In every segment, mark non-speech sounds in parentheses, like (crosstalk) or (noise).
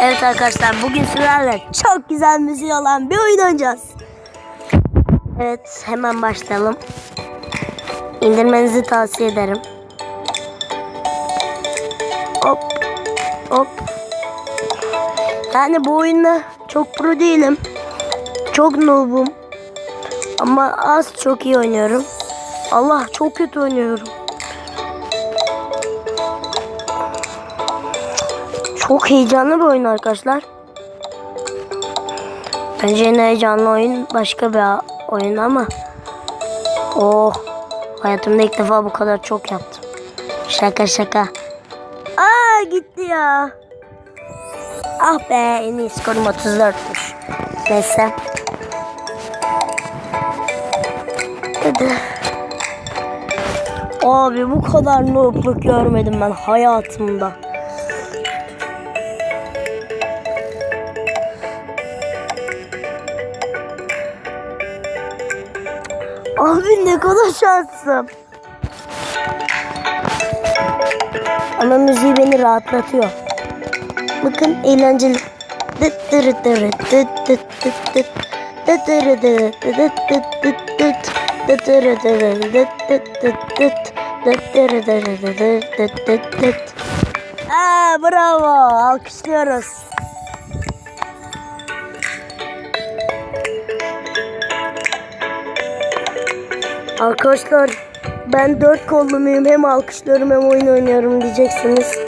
Evet arkadaşlar bugün sizlerle çok güzel müziği olan bir oyun oynayacağız. Evet hemen başlayalım. İndirmenizi tavsiye ederim. Hop hop. Yani bu oyunda çok pro değilim. Çok noobum. Ama az çok iyi oynuyorum. Allah çok kötü oynuyorum. Çok heyecanlı bir oyun arkadaşlar. Bence en heyecanlı oyun başka bir oyun ama. Oh. Hayatımda ilk defa bu kadar çok yaptım. Şaka şaka. Aa gitti ya. Ah be en iyi skorum 34'müş. Neyse. Hadi. Abi bu kadar noobluk görmedim ben hayatımda. Abi ne kadar şanslısın. Ama müziği beni rahatlatıyor. Bakın eğlenceli. Dıt dırı dırı dıt dıt dıt dıt. Aa bravo alkışlıyoruz. Arkadaşlar ben dört kollu muyum hem alkışlıyorum hem oyun oynuyorum diyeceksiniz.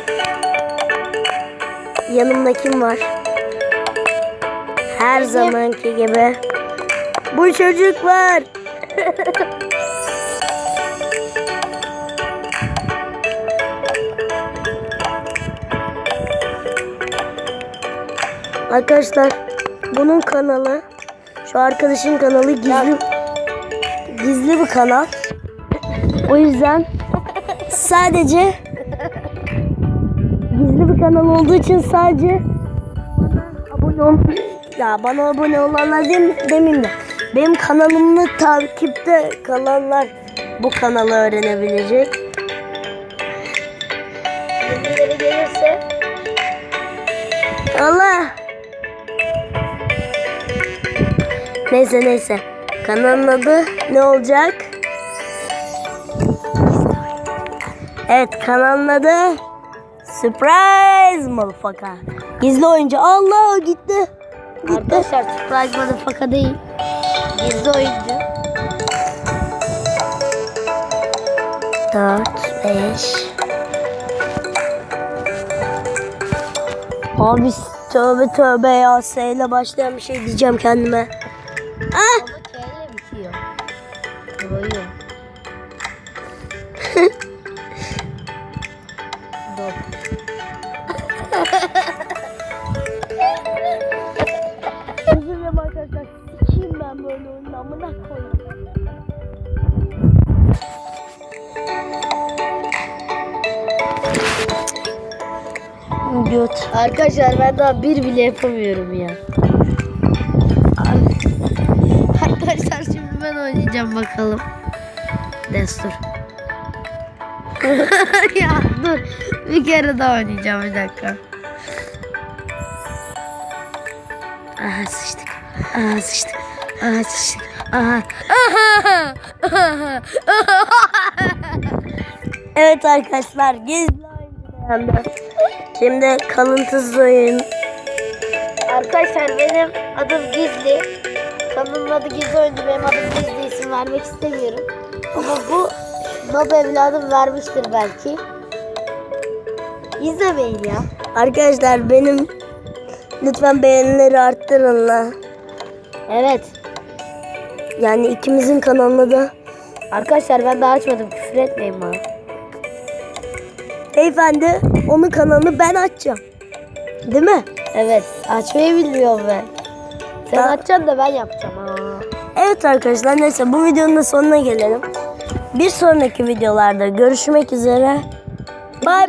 Yanımda kim var? Her zamanki gibi. Bu çocuk var. (laughs) Arkadaşlar bunun kanalı şu arkadaşın kanalı gizli gizli bir kanal. O yüzden sadece gizli bir kanal olduğu için sadece bana abone ol ya bana abone olanlar dem demeyeyim de benim kanalımı takipte kalanlar bu kanalı öğrenebilecek. Bilgileri gelirse Allah Neyse neyse. Kanalın adı ne olacak? Evet kanalın adı Surprise Motherfucker. Gizli oyuncu. Allah gitti. Gitti. Arkadaşlar surprise motherfucker değil. Gizli oyuncu. 4, 5. Abi tövbe tövbe ya. S ile başlayan bir şey diyeceğim kendime. Ah! Pro'yu. Dop. Özür dilerim arkadaşlar. Sikiyim ben böyle oyunu amına koyayım. Göt. Arkadaşlar ben daha bir bile yapamıyorum ya. Arkadaşlar ben oynayacağım bakalım. Destur. (laughs) ya dur. Bir kere daha oynayacağım bir dakika. Aha sıçtık. Aha sıçtık. Aha sıçtık. Aha. (laughs) Evet arkadaşlar gizli oyuncu. Şimdi kalıntısız oyun. Arkadaşlar benim adım Gizli. Kanalımın adı Gizli Oyuncu. Benim adım Gizli isim vermek istemiyorum. Ama bu Nob evladım vermiştir belki. İzlemeyin ya. Arkadaşlar benim lütfen beğenileri arttırın la. Evet. Yani ikimizin kanalına da Arkadaşlar ben daha açmadım. Küfür etmeyin bana. beyefendi onun kanalını ben açacağım. Değil mi? Evet. Açmayı bilmiyorum ben. Sen Ben- açacaksın da ben yapacağım. Ha. Evet arkadaşlar neyse bu videonun da sonuna gelelim. Bir sonraki videolarda görüşmek üzere. Bay bay.